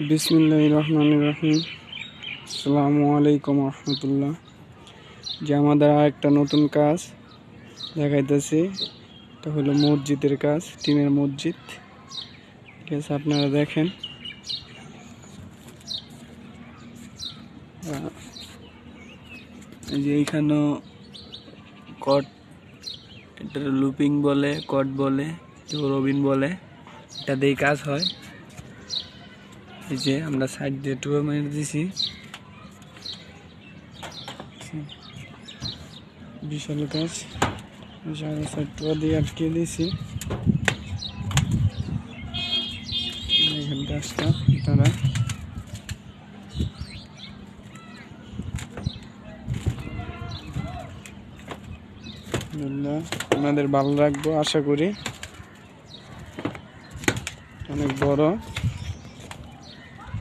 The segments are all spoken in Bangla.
বিসমিল্লাহ রহমান রহিম আসসালামু আলাইকুম রহমতুল্লাহ যে আমাদের একটা নতুন কাজ দেখাইতেছি, এটা হলো মসজিদের কাজ টিমের মসজিদ। ঠিক আছে, আপনারা দেখেন। যে এইখানেও কট এটা লুপিং বলে, কট বলে রবিন বলে, এটা দিয়েই কাজ হয়। যে আমরা সাইড দিয়ে টুয়ে মেরে দিছি। বিশাল গাছ। বিশাল সাইড টুয়া দিয়ে আটকে দিয়েছি কাজটা তারা। আপনাদের ভালো রাখব, আশা করি। অনেক বড়।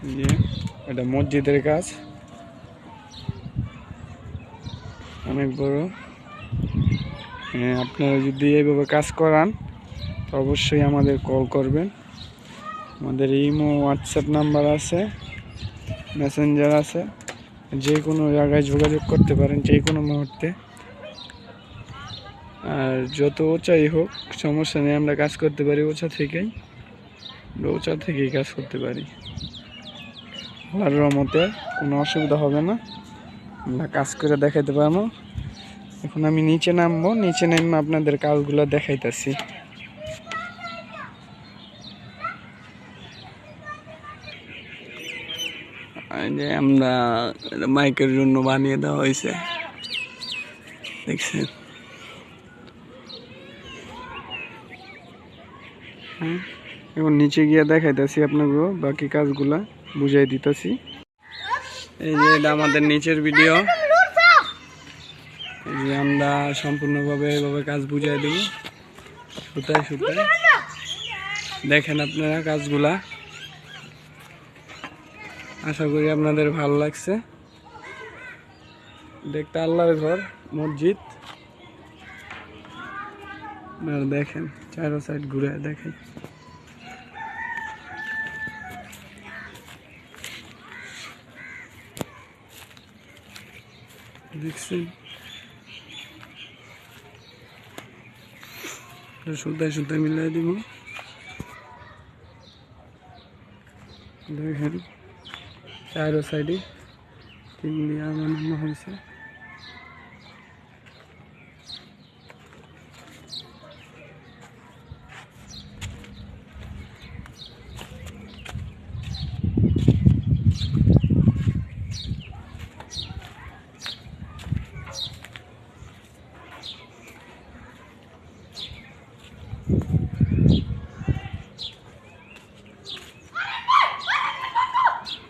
যে, এটা মসজিদের কাজ অনেক বড়। আপনারা যদি এইভাবে কাজ করান, তো অবশ্যই আমাদের কল করবেন। আমাদের ইমো, হোয়াটসঅ্যাপ নাম্বার আছে, মেসেঞ্জার আছে। যে কোনো জায়গায় যোগাযোগ করতে পারেন, যে কোনো মুহূর্তে। আর যত উঁচাই হোক, সমস্যা নেই, আমরা কাজ করতে পারি উঁচা থেকেই। উঁচা থেকেই কাজ করতে পারি। আল্লাহর রহমতে কোনো অসুবিধা হবে না। আমরা কাজ করে দেখাইতে পারব। এখন আমি নিচে নামবো। নিচে নেমে আপনাদের কাজগুলো দেখাইতেছি। যে আমরা মাইকের জন্য বানিয়ে দেওয়া হয়েছে। দেখছেন? হ্যাঁ? এখন নিচে গিয়ে দেখাইতেছি আপনাকে বাকি কাজগুলা। বুঝাই দিতেছি। এই যে এটা আমাদের নিচের ভিডিও এই যে আমরা সম্পূর্ণভাবে এভাবে কাজ বুঝাই দেব। সুতায় সুতায়। দেখেন আপনারা কাজগুলা। আশা করি আপনাদের ভালো লাগছে। দেখতে আল্লাহর ঘর, মসজিদ। আপনারা দেখেন, চারো সাইড ঘুরে দেখেন দেখছেন সুতায় সুতায় মিলাই দিব দেখেন চারো সাইডে টিম দিয়ে বানানো হয়েছে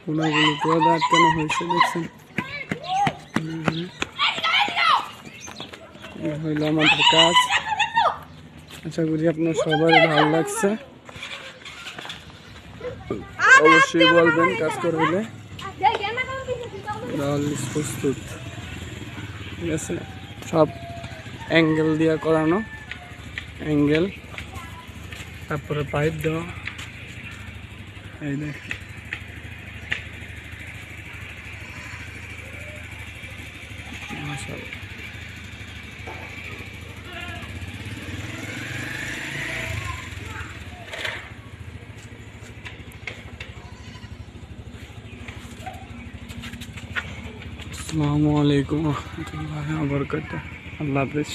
কোনাগুলো পুরো আটকানো হয়েছে দেখছেন? হইল আমাদের কাজ। আশা করি আপনার সবাই ভালো লাগছে। অবশ্যই বলবেন কাজ করলে অলওয়েজ প্রস্তুত। ঠিক আছে? সব অ্যাঙ্গেল দিয়ে করানো। অ্যাঙ্গেল। তারপরে পাইপ দেওয়া। এই দেখেন। মাশাআল্লাহ আসসালামু আলাইকুম রহমতুল্লাহ বরকত আল্লাহ হাফিজ।